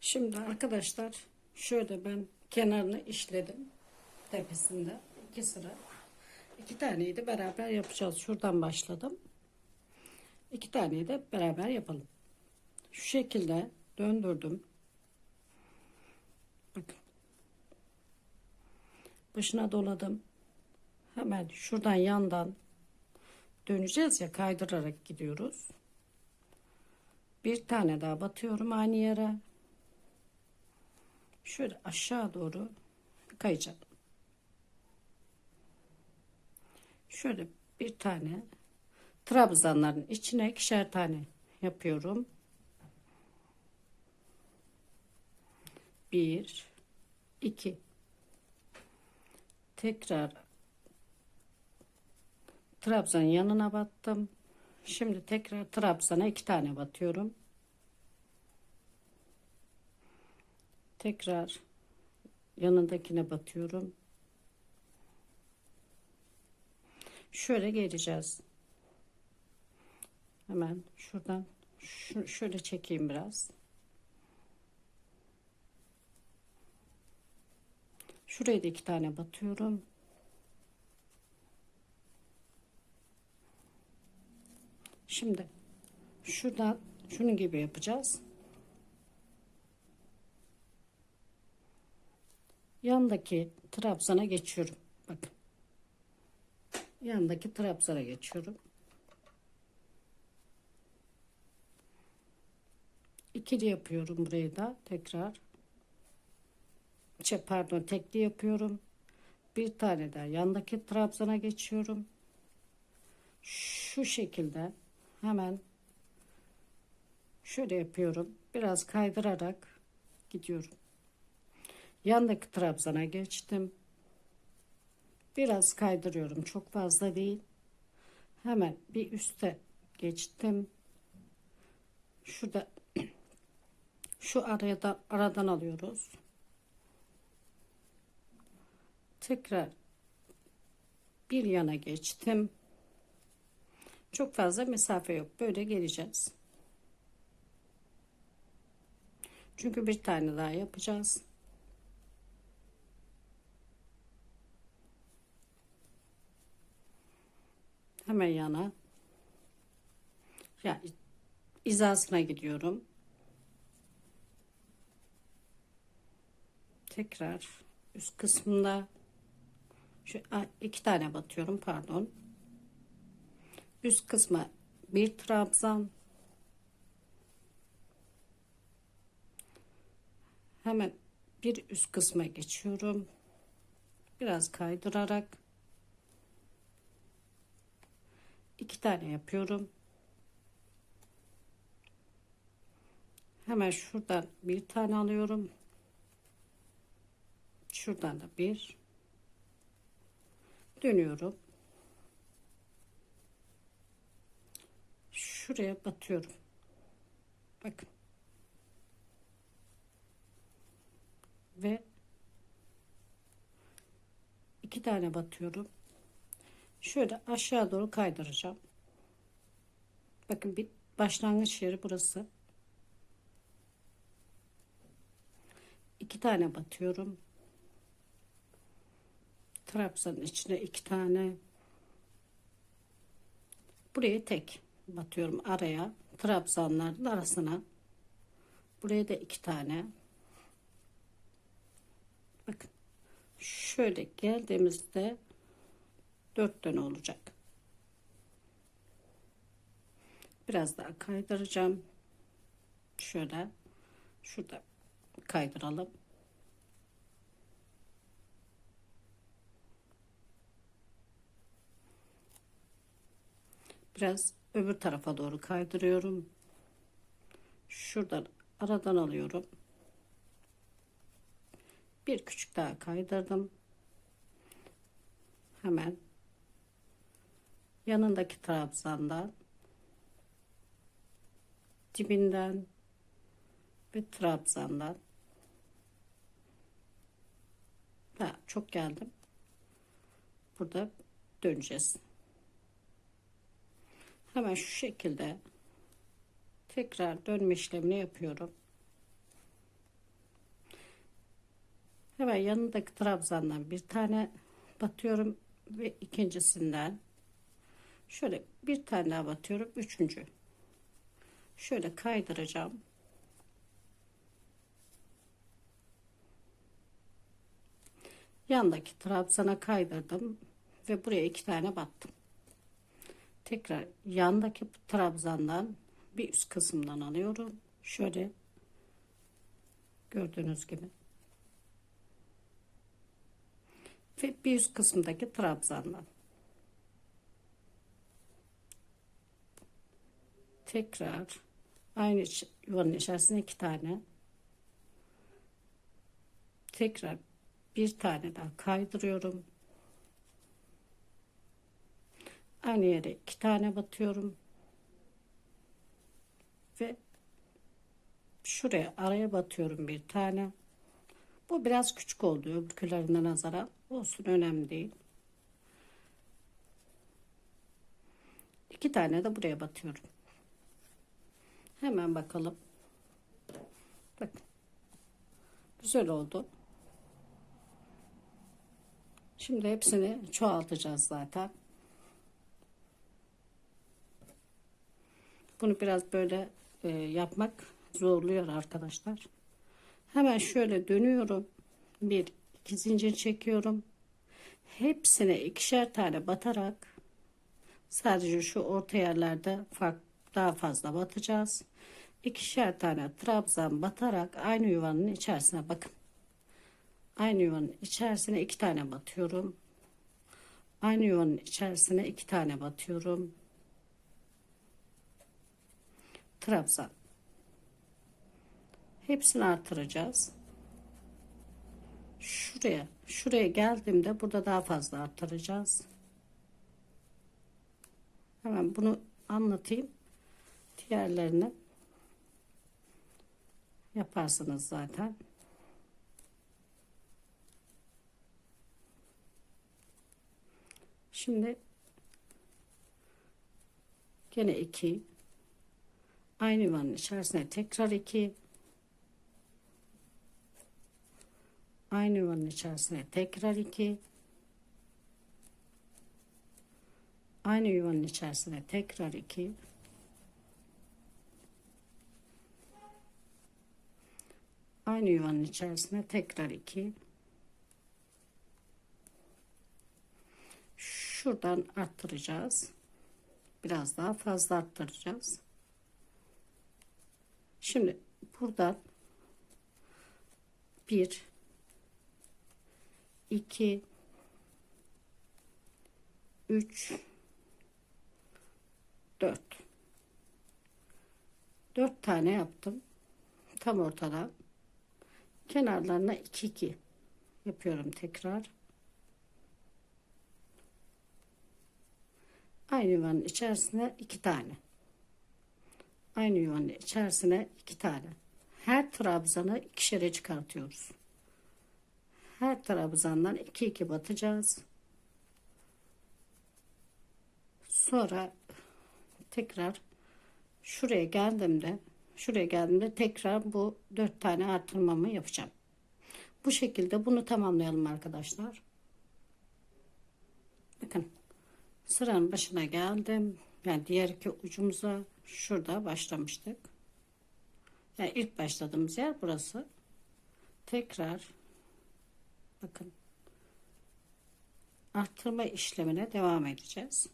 Şimdi arkadaşlar şöyle ben kenarını işledim tepesinde. İki sıra. İki taneyi de beraber yapacağız. Şuradan başladım. İki taneyi de beraber yapalım. Şu şekilde döndürdüm. Bakın. Başına doladım. Hemen şuradan yandan döneceğiz ya kaydırarak gidiyoruz. Bir tane daha batıyorum aynı yere şöyle aşağı doğru kayacağım. Şöyle bir tane trabzanların içine ikişer tane yapıyorum. Bir, iki. Tekrar trabzan yanına battım. Şimdi tekrar trabzana iki tane batıyorum. Tekrar yanındakine batıyorum. Şöyle geleceğiz. Hemen şuradan şu, şöyle çekeyim biraz. Şuraya da iki tane batıyorum. Şimdi şuradan şunun gibi yapacağız. Yandaki trabzana geçiyorum. Bakın. Yandaki trabzana geçiyorum. İkili yapıyorum burayı da tekrar. Şey, pardon tekli yapıyorum. Bir tane daha yandaki trabzana geçiyorum. Şu şekilde hemen şöyle yapıyorum. Biraz kaydırarak gidiyorum. Yandaki trabzana geçtim. Biraz kaydırıyorum. Çok fazla değil. Hemen bir üste geçtim. Şurada şu aradan aradan alıyoruz. Tekrar bir yana geçtim. Çok fazla mesafe yok. Böyle geleceğiz. Çünkü bir tane daha yapacağız. Hemen yana. Yani izasına gidiyorum. Tekrar üst kısmında şu iki tane batıyorum pardon. Üst kısma bir trabzan. Hemen bir üst kısma geçiyorum. Biraz kaydırarak iki tane yapıyorum. Hemen şuradan bir tane alıyorum. Şuradan da bir dönüyorum. Şuraya batıyorum. Bakın. Ve iki tane batıyorum. Şöyle aşağı doğru kaydıracağım. Bakın bir başlangıç yeri burası. İki tane batıyorum. Trabzanın içine iki tane. Buraya tek batıyorum araya. Trabzanların arasına. Buraya da iki tane. Bakın. Şöyle geldiğimizde dört tane olacak. Biraz daha kaydıracağım. Şöyle şurada kaydıralım. Biraz öbür tarafa doğru kaydırıyorum. Şuradan aradan alıyorum. Bir küçük daha kaydırdım. Hemen yanındaki trabzandan dibinden ve trabzandan. Ha, çok geldim. Burada döneceğiz. Hemen şu şekilde tekrar dönme işlemini yapıyorum. Hemen yanındaki trabzandan bir tane batıyorum ve ikincisinden şöyle bir tane daha batıyorum. Üçüncü. Şöyle kaydıracağım. Yandaki trabzana kaydırdım ve buraya iki tane battım. Tekrar yandaki trabzandan bir üst kısımdan alıyorum. Şöyle gördüğünüz gibi. Ve bir üst kısımdaki trabzandan. Tekrar aynı yuvanın içerisine iki tane. Tekrar bir tane daha kaydırıyorum. Aynı yere iki tane batıyorum. Ve şuraya araya batıyorum bir tane. Bu biraz küçük oldu öbürkülerine nazaran. Olsun önemli değil. İki tane de buraya batıyorum. Hemen bakalım. Bakın. Güzel oldu. Şimdi hepsini çoğaltacağız zaten. Bunu biraz böyle e, yapmak zorluyor arkadaşlar. Hemen şöyle dönüyorum. Bir iki zincir çekiyorum. Hepsine ikişer tane batarak sadece şu orta yerlerde fark daha fazla batacağız. İkişer tane trabzan batarak aynı yuvanın içerisine bakın. Aynı yuvanın içerisine iki tane batıyorum. Aynı yuvanın içerisine iki tane batıyorum. Trabzan. Hepsini artıracağız. Şuraya, şuraya geldiğimde burada daha fazla artıracağız. Hemen bunu anlatayım. Diğerlerini yaparsınız zaten. Şimdi gene 2 aynı yuvanın içerisine tekrar 2 aynı yuvanın içerisine tekrar 2 aynı yuvanın içerisine tekrar 2 aynı yuvanın içerisine tekrar 2 şuradan arttıracağız. Biraz daha fazla arttıracağız. Şimdi buradan 1 2 3 4 4 tane yaptım. Tam ortadan. Kenarlarına 2 2 yapıyorum tekrar. Aynı yuvanın içerisine iki tane. Aynı yuvanın içerisine iki tane. Her trabzanı ikişere çıkartıyoruz. Her trabzandan iki iki batacağız. Sonra tekrar şuraya geldiğimde şuraya geldiğimde tekrar bu dört tane artırmamı yapacağım. Bu şekilde bunu tamamlayalım arkadaşlar. Bakın sıranın başına geldim. Yani diğer iki ucumuza şurada başlamıştık. Yani ilk başladığımız yer burası. Tekrar bakın arttırma işlemine devam edeceğiz.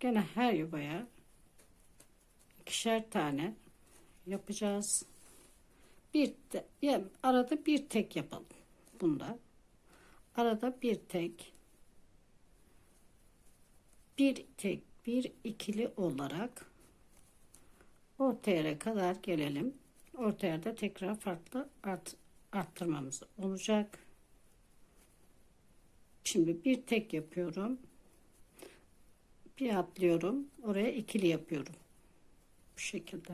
Gene her yuvaya ikişer tane yapacağız. Bir de, yani arada bir tek yapalım bunda. Arada bir tek bir tek bir ikili olarak orta yere kadar gelelim. Orta yerde tekrar farklı art, arttırmamız olacak. Şimdi bir tek yapıyorum. Bir atlıyorum. Oraya ikili yapıyorum. Bu şekilde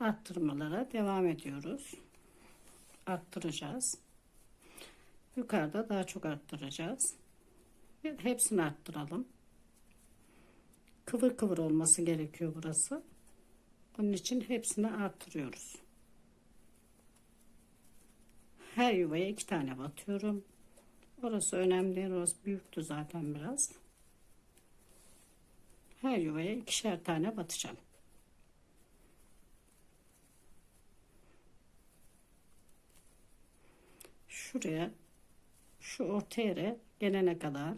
arttırmalara devam ediyoruz. Arttıracağız. Yukarıda daha çok arttıracağız. Hepsini arttıralım. Kıvır kıvır olması gerekiyor burası. Onun için hepsini artırıyoruz. Her yuvaya iki tane batıyorum. Orası önemli. Orası büyüktü zaten biraz. Her yuvaya ikişer tane batacağım. Şuraya şu orta yere gelene kadar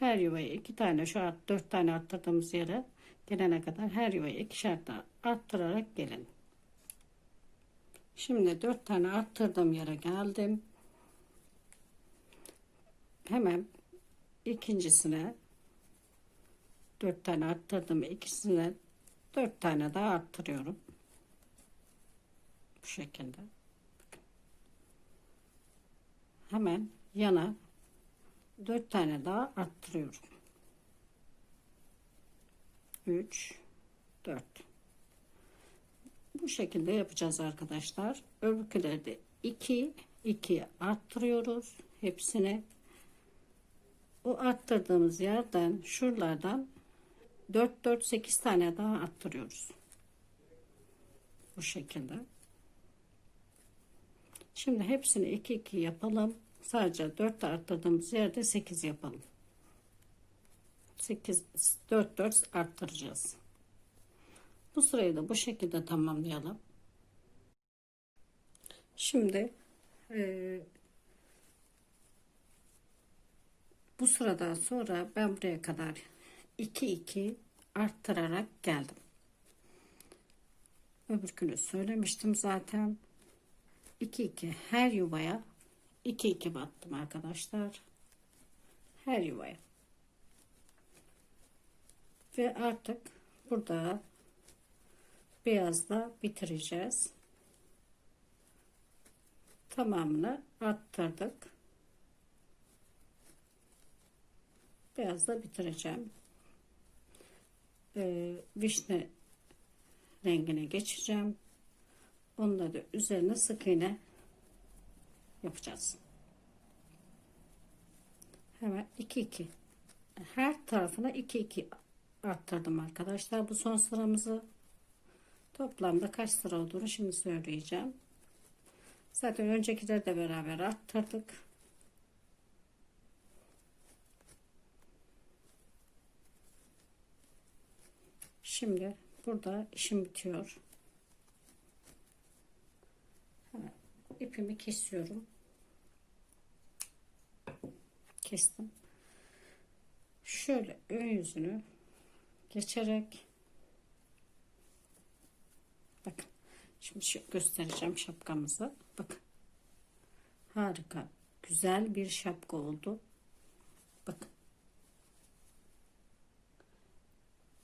her yuvaya iki tane şu art dört tane arttırdığımız yere gelene kadar her yuvaya ikişer tane arttırarak gelin. Şimdi dört tane arttırdığım yere geldim. Hemen ikincisine dört tane arttırdım ikisine dört tane daha arttırıyorum. Bu şekilde. Hemen yana dört tane daha arttırıyorum. 3 4 bu şekilde yapacağız arkadaşlar öbürküleri de 2 2 arttırıyoruz hepsini o arttırdığımız yerden şuralardan 4 4 8 tane daha arttırıyoruz bu şekilde şimdi hepsini 2 2 yapalım sadece 4 arttırdığımız yerde 8 yapalım 8 4 4 arttıracağız. Bu sırayı da bu şekilde tamamlayalım. Şimdi bu sıradan sonra ben buraya kadar 2 2 arttırarak geldim. Öbürkünü söylemiştim zaten. 2 2 her yuvaya 2 2 battım arkadaşlar. Her yuvaya. Ve artık burada beyazla bitireceğiz. Tamamını arttırdık. Beyazla bitireceğim. Ee, vişne rengine geçeceğim. Onunla da üzerine sık iğne yapacağız. Hemen 2 2 her tarafına 2 2 arttırdım arkadaşlar bu son sıramızı toplamda kaç sıra olduğunu şimdi söyleyeceğim zaten öncekiler de beraber arttırdık şimdi burada işim bitiyor. Hemen ipimi kesiyorum. Kestim. Şöyle ön yüzünü geçerek bakın şimdi göstereceğim şapkamızı. Bakın harika güzel bir şapka oldu. Bakın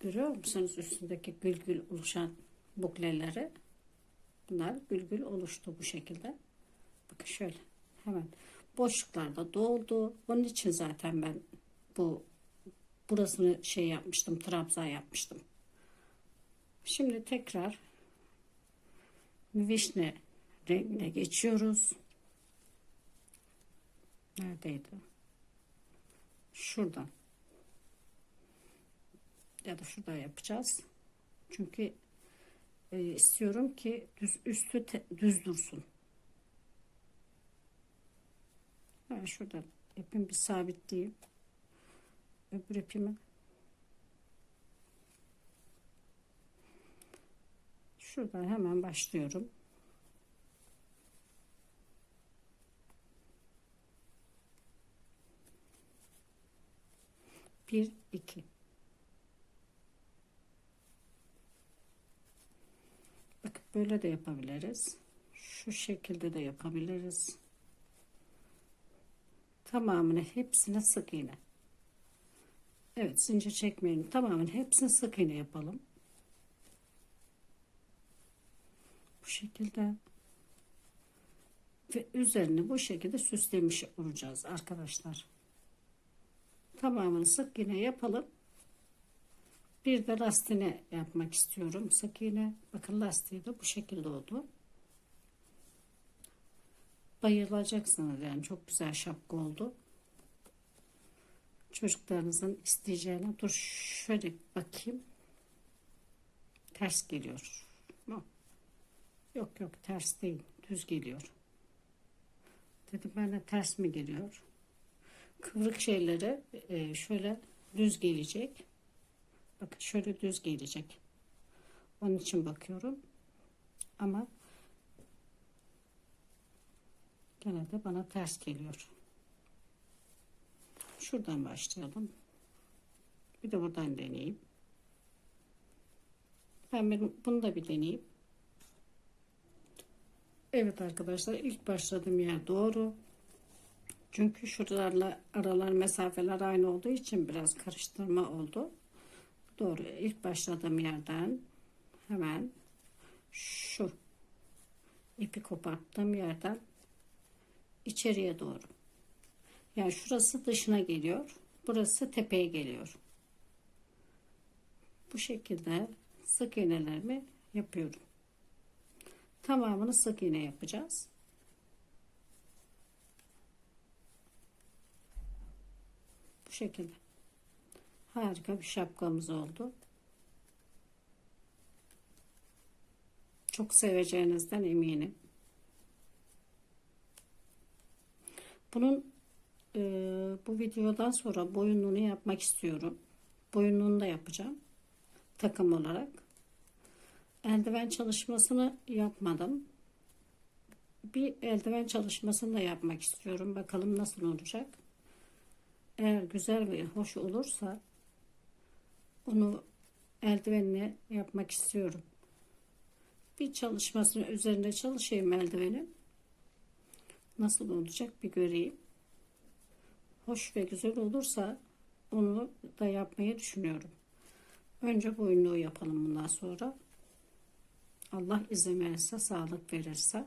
görüyor musunuz? Üstündeki gül gül oluşan bukleleri. Bunlar gül gül oluştu bu şekilde. Bakın şöyle hemen boşluklarda doldu. Onun için zaten ben bu burasını şey yapmıştım trabza yapmıştım. Şimdi tekrar vişne rengine geçiyoruz. Neredeydi? Şuradan ya da şurada yapacağız. Çünkü e, istiyorum ki düz, üstü te, düz dursun. Ben şurada ipimi bir sabitleyeyim. Öbür ipimi. Şuradan hemen başlıyorum. Bir iki Bak böyle de yapabiliriz şu şekilde de yapabiliriz tamamını hepsine sık iğne Evet zincir çekmeyelim. Tamamen hepsini sık iğne yapalım. Bu şekilde. Ve üzerini bu şekilde süslemiş olacağız arkadaşlar. Tamamını sık iğne yapalım. Bir de lastiğine yapmak istiyorum. Sık iğne. Bakın lastiği de bu şekilde oldu. Bayılacaksınız yani çok güzel şapka oldu çocuklarınızın isteyeceğine dur şöyle bakayım ters geliyor? Yok yok ters değil. Düz geliyor. Dedim ben de ters mi geliyor? Kıvrık şeyleri e, şöyle düz gelecek. Bakın şöyle düz gelecek. Onun için bakıyorum. Ama gene de bana ters geliyor. Şuradan başlayalım. Bir de buradan deneyeyim. Ben bunu da bir deneyeyim. Evet arkadaşlar ilk başladığım yer doğru. Çünkü şuralarla aralar mesafeler aynı olduğu için biraz karıştırma oldu. Doğru. İlk başladığım yerden hemen şu ipi koparttığım yerden içeriye doğru. Yani şurası dışına geliyor. Burası tepeye geliyor. Bu şekilde sık iğnelerimi yapıyorum. Tamamını sık iğne yapacağız. Bu şekilde. Harika bir şapkamız oldu. Çok seveceğinizden eminim. Bunun e, bu videodan sonra boyunluğunu yapmak istiyorum. Boyunluğunu da yapacağım. Takım olarak. Eldiven çalışmasını yapmadım. Bir eldiven çalışmasını da yapmak istiyorum. Bakalım nasıl olacak. Eğer güzel ve hoş olursa onu eldivenle yapmak istiyorum. Bir çalışmasını üzerinde çalışayım eldivenin. Nasıl olacak bir göreyim. Hoş ve güzel olursa onu da yapmayı düşünüyorum. Önce boyunluğu yapalım bundan sonra. Allah izin verirse, sağlık verirse.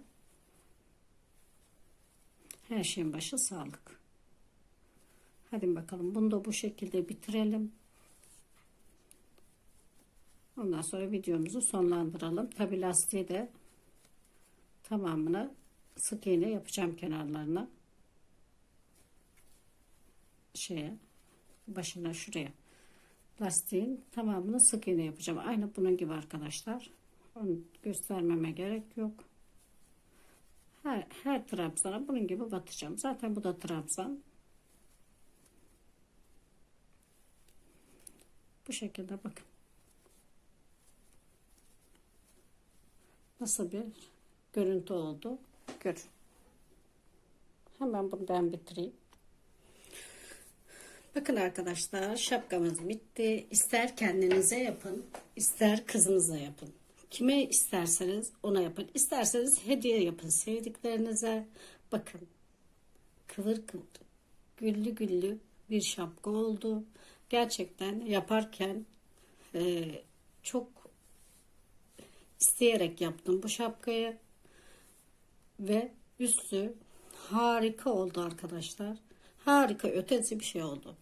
Her şeyin başı sağlık. Hadi bakalım bunu da bu şekilde bitirelim. Ondan sonra videomuzu sonlandıralım. Tabi lastiği de tamamını sık iğne yapacağım kenarlarına. Şeye başına şuraya. Lastiğin tamamını sık iğne yapacağım. Aynı bunun gibi arkadaşlar. Onu göstermeme gerek yok. Her, her trabzana bunun gibi batacağım. Zaten bu da trabzan. Bu şekilde bakın. Nasıl bir görüntü oldu? Gör. Hemen buradan bitireyim. Bakın arkadaşlar şapkamız bitti. İster kendinize yapın, ister kızınıza yapın. Kime isterseniz ona yapın. İsterseniz hediye yapın sevdiklerinize. Bakın kıvır kıvır, güllü güllü bir şapka oldu. Gerçekten yaparken e, çok isteyerek yaptım bu şapkayı ve üstü harika oldu arkadaşlar. Harika ötesi bir şey oldu.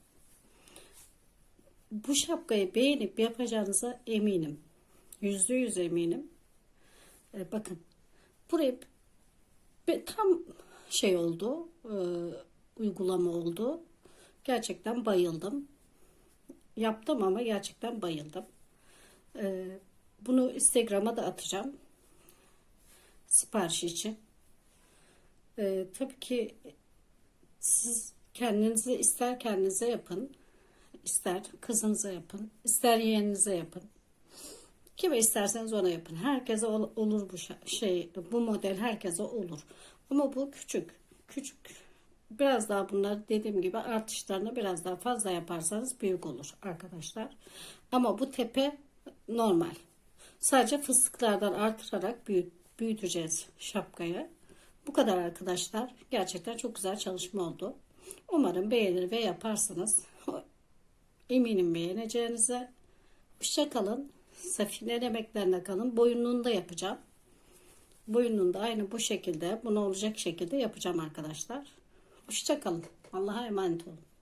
Bu şapkayı beğenip yapacağınıza eminim. Yüzde yüz eminim. E, bakın buraya tam şey oldu. e, uygulama oldu. Gerçekten bayıldım. Yaptım ama gerçekten bayıldım. E, bunu Instagram'a da atacağım. Sipariş için. E, tabii ki siz kendinize ister kendinize yapın. ister kızınıza yapın. ister yeğeninize yapın. Kime isterseniz ona yapın. Herkese ol- olur bu şey bu model herkese olur. Ama bu küçük. Küçük. Biraz daha bunlar dediğim gibi artışlarını biraz daha fazla yaparsanız büyük olur arkadaşlar. Ama bu tepe normal. Sadece fıstıklardan artırarak büyüt, büyüteceğiz şapkayı. Bu kadar arkadaşlar. Gerçekten çok güzel çalışma oldu. Umarım beğenir ve yaparsınız. Eminim beğeneceğinize. Hoşça kalın. Safine emeklerine kalın. Boyunluğunu da yapacağım. Boyunluğunu da aynı bu şekilde, bunu olacak şekilde yapacağım arkadaşlar. Hoşça kalın. Allah'a emanet olun.